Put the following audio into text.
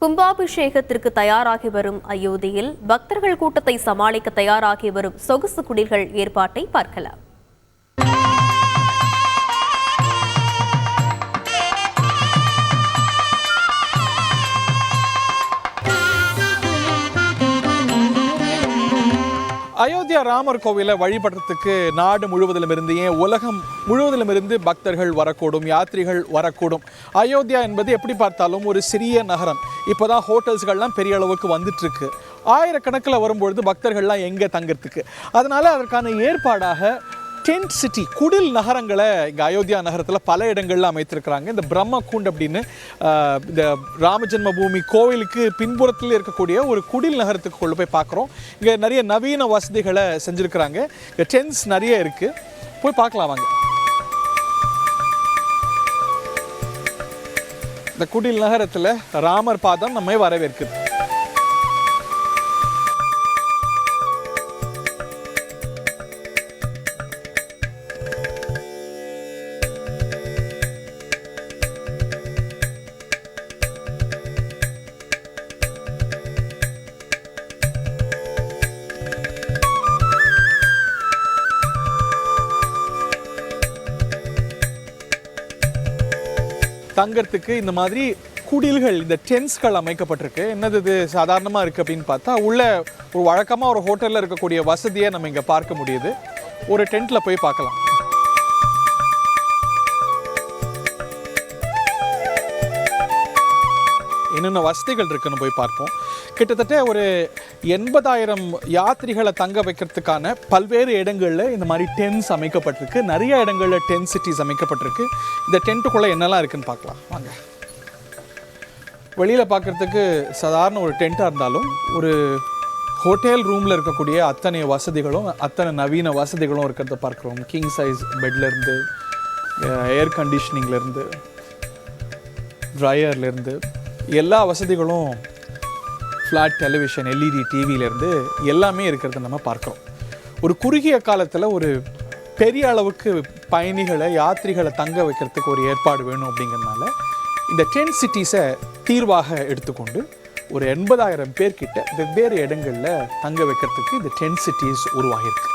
கும்பாபிஷேகத்திற்கு தயாராகி வரும் அயோத்தியில் பக்தர்கள் கூட்டத்தை சமாளிக்க தயாராகி வரும் சொகுசு குடில்கள் ஏற்பாட்டை பார்க்கலாம். அயோத்தியா ராமர் கோவிலை வழிபடுறதுக்கு நாடு முழுவதிலும் இருந்து ஏன் உலகம் முழுவதிலும் இருந்து பக்தர்கள் வரக்கூடும் யாத்ரிகள் வரக்கூடும்? அயோத்தியா என்பது எப்படி பார்த்தாலும் ஒரு சிறிய நகரம். இப்போதான் ஹோட்டல்ஸ்கள்லாம் பெரிய அளவுக்கு வந்துட்டுருக்கு. ஆயிரக்கணக்கில் வரும்பொழுது பக்தர்கள்லாம் எங்கே தங்கறதுக்கு? அதனால் அதற்கான ஏற்பாடாக டென்ட் சிட்டி குடில் நகரங்களை இங்கே அயோத்தியா நகரத்தில் பல இடங்களில் அமைத்திருக்கிறாங்க. இந்த பிரம்மகுண்ட் அப்படின்னு இந்த ராமஜென்ம பூமி கோவிலுக்கு பின்புறத்தில் இருக்கக்கூடிய ஒரு குடில் நகரத்துக்கு கொண்டு போய் பார்க்குறோம். இங்கே நிறைய நவீன வசதிகளை செஞ்சுருக்கிறாங்க. இங்கே டென்ட்ஸ் நிறைய இருக்குது போய் பார்க்கலாம் வாங்க. இந்த குடில் நகரத்தில் ராமர் பாதம் நம்மை வரவேற்குது. தங்கிறதுக்கு இந்த மாதிரி குடில்கள் இந்த டென்ஸ்கள் அமைக்கப்பட்டிருக்கு. என்னது இது சாதாரணமாக இருக்குது அப்படின்னு பார்த்தா உள்ள ஒரு வழக்கமாக ஒரு ஹோட்டலில் இருக்கக்கூடிய வசதியை நம்ம இங்கே பார்க்க முடியுது. ஒரு டென்ட்டில் போய் பார்க்கலாம். என்னென்ன வசதிகள் இருக்குன்னு போய் பார்ப்போம். கிட்டத்தட்ட ஒரு எண்பதாயிரம் யாத்ரிகளை தங்க வைக்கிறதுக்கான பல்வேறு இடங்களில் இந்த மாதிரி டென்ட்ஸ் அமைக்கப்பட்டிருக்கு. நிறைய இடங்களில் டென்ட் சிட்டிஸ் அமைக்கப்பட்டிருக்கு. இந்த டென்ட்டுக்குள்ளே என்னெல்லாம் இருக்குன்னு பார்க்கலாம். வாங்க. வெளியில் பார்க்குறதுக்கு சாதாரண ஒரு டென்ட்டாக இருந்தாலும் ஒரு ஹோட்டல் ரூமில் இருக்கக்கூடிய அத்தனை வசதிகளும் அத்தனை நவீன வசதிகளும் இருக்கிறத பார்க்குறோம். கிங் சைஸ் பெட்லேருந்து ஏர் கண்டிஷனிங்லேருந்து ட்ரையர்லேருந்து எல்லா வசதிகளும் ஃப்ளாட் டெலிவிஷன் எல்இடி டிவியிலேருந்து எல்லாமே இருக்கிறத நம்ம பார்க்குறோம். ஒரு குறுகிய காலத்தில் ஒரு பெரிய அளவுக்கு பயணிகளை யாத்ரிகளை தங்க வைக்கிறதுக்கு ஒரு ஏற்பாடு வேணும் அப்படிங்கிறதுனால இந்த டென் சிட்டிஸை தீர்வாக எடுத்துக்கொண்டு ஒரு எண்பதாயிரம் பேர்கிட்ட வெவ்வேறு இடங்களில் தங்க வைக்கிறதுக்கு இந்த டென் சிட்டிஸ் உருவாகியிருக்கு.